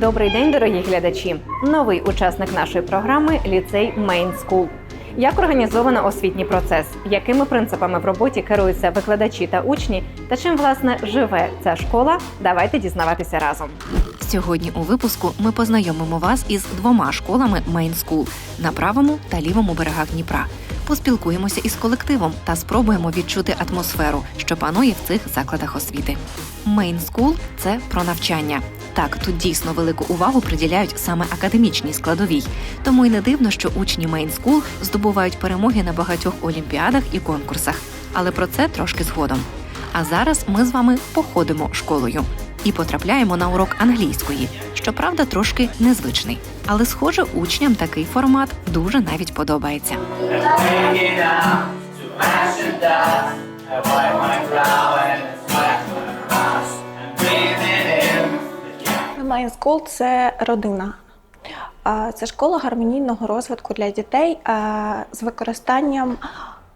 Добрий день, дорогі глядачі! Новий учасник нашої програми ліцей Main School. Як організовано освітній процес, якими принципами в роботі керуються викладачі та учні, та чим власне живе ця школа? Давайте дізнаватися разом. Сьогодні у випуску ми познайомимо вас із двома школами Main School на правому та лівому берегах Дніпра. Поспілкуємося із колективом та спробуємо відчути атмосферу, що панує в цих закладах освіти. Main School – це про навчання. Так, тут дійсно велику увагу приділяють саме академічній складовій. Тому й не дивно, що учні School здобувають перемоги на багатьох олімпіадах і конкурсах. Але про це трошки згодом. А зараз ми з вами походимо школою і потрапляємо на урок англійської, щоправда, трошки незвичний. Але, схоже, учням такий формат дуже навіть подобається. The School – це родина. Це школа гармонійного розвитку для дітей з використанням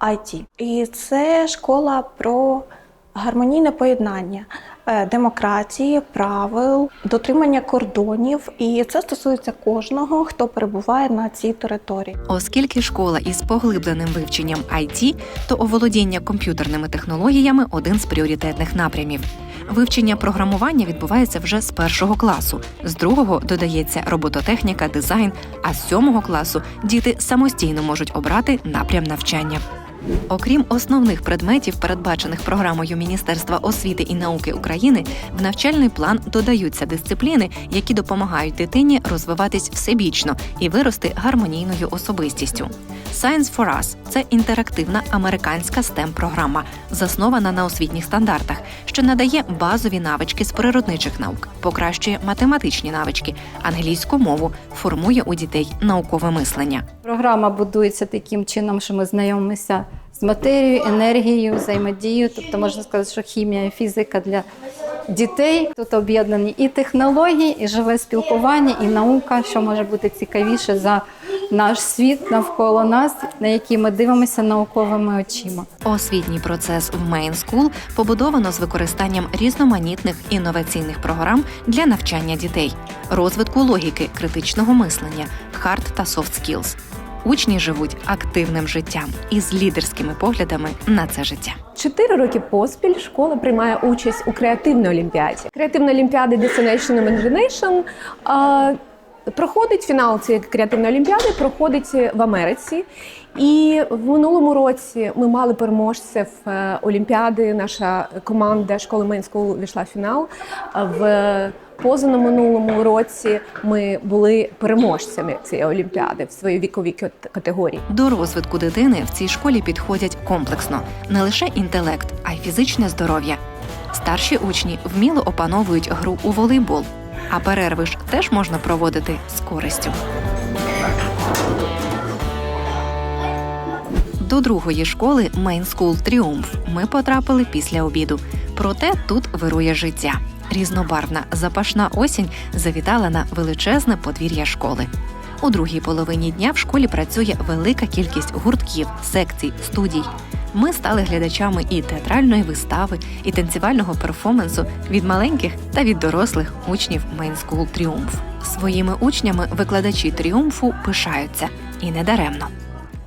IT. І це школа про гармонійне поєднання е, демократії, правил, дотримання кордонів. І це стосується кожного, хто перебуває на цій території. Оскільки школа із поглибленим вивченням IT, то оволодіння комп'ютерними технологіями один з пріоритетних напрямів. Вивчення програмування відбувається вже з першого класу, з другого додається робототехніка, дизайн, а з сьомого класу діти самостійно можуть обрати напрям навчання. Окрім основних предметів, передбачених програмою Міністерства освіти і науки України, в навчальний план додаються дисципліни, які допомагають дитині розвиватись всебічно і вирости гармонійною особистістю. Science for Us – це інтерактивна американська stem програма заснована на освітніх стандартах, що надає базові навички з природничих наук, покращує математичні навички, англійську мову, формує у дітей наукове мислення. Програма будується таким чином, що ми знайомимося з матерією, енергією, взаємодією. Тобто можна сказати, що хімія і фізика для дітей тут об'єднані і технології, і живе спілкування, і наука, що може бути цікавіше за наш світ навколо нас, на який ми дивимося науковими очима. Освітній процес в Main School побудовано з використанням різноманітних інноваційних програм для навчання дітей, розвитку логіки, критичного мислення, хард та софт skills. Учні живуть активним життям із лідерськими поглядами на це життя. Чотири роки поспіль школа приймає участь у креативній олімпіаді. Креативна олімпіада Destination Imagination проходить фінал цієї креативної олімпіади, проходить в Америці. І в минулому році ми мали переможців е, олімпіади. Наша команда школи Main School війшла в фінал. В позаминулому році ми були переможцями цієї олімпіади в своїй віковій кат- категорії. До розвитку дитини в цій школі підходять комплексно не лише інтелект, а й фізичне здоров'я. Старші учні вміло опановують гру у волейбол, а перерви ж теж можна проводити з користю. До другої школи Main School Тріумф ми потрапили після обіду. Проте тут вирує життя. Різнобарвна запашна осінь завітала на величезне подвір'я школи. У другій половині дня в школі працює велика кількість гуртків, секцій, студій. Ми стали глядачами і театральної вистави, і танцювального перформансу від маленьких та від дорослих учнів School Тріумф. Своїми учнями викладачі тріумфу пишаються і не даремно.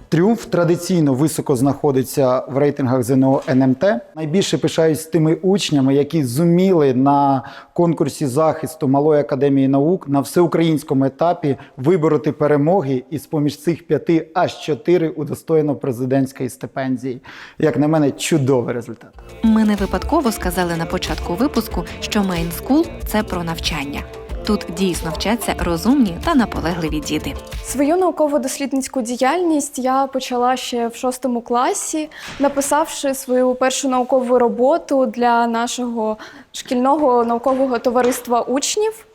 Тріумф традиційно високо знаходиться в рейтингах ЗНО НМТ. Найбільше пишаюсь тими учнями, які зуміли на конкурсі захисту Малої академії наук на всеукраїнському етапі вибороти перемоги, і з поміж цих п'яти аж чотири удостоєно президентської стипендії. Як на мене, чудовий результат. Ми не випадково сказали на початку випуску, що School – це про навчання. Тут дійсно вчаться розумні та наполегливі діти. Свою науково-дослідницьку діяльність я почала ще в шостому класі, написавши свою першу наукову роботу для нашого шкільного наукового товариства учнів.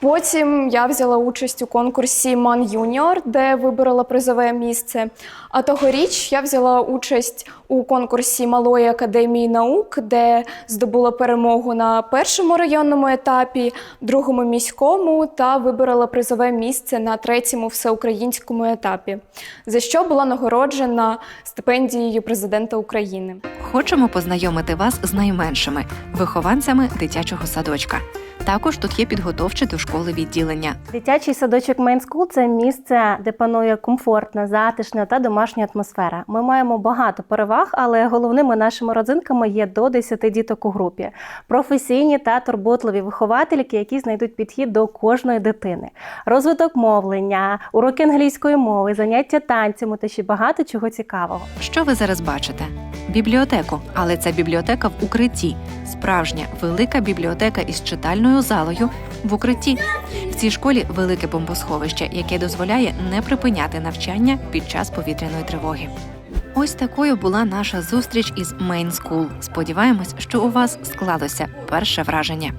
Потім я взяла участь у конкурсі Ман Юніор, де виборола призове місце. А тогоріч я взяла участь у конкурсі Малої академії наук, де здобула перемогу на першому районному етапі, другому міському та виборола призове місце на третьому всеукраїнському етапі, за що була нагороджена стипендією президента України. Хочемо познайомити вас з найменшими вихованцями дитячого садочка. Також тут є підготовче до школи відділення. Дитячий садочок Main School – це місце, де панує комфортна, затишна та домашня атмосфера. Ми маємо багато переваг, але головними нашими родзинками є до 10 діток у групі, професійні та турботливі виховательки, які знайдуть підхід до кожної дитини, розвиток мовлення, уроки англійської мови, заняття танцями та ще багато чого цікавого. Що ви зараз бачите? Бібліотеку, але це бібліотека в укритті. Справжня велика бібліотека із читальною залою в укритті. В цій школі велике бомбосховище, яке дозволяє не припиняти навчання під час повітряної тривоги. Ось такою була наша зустріч із Main School. Сподіваємось, що у вас склалося перше враження.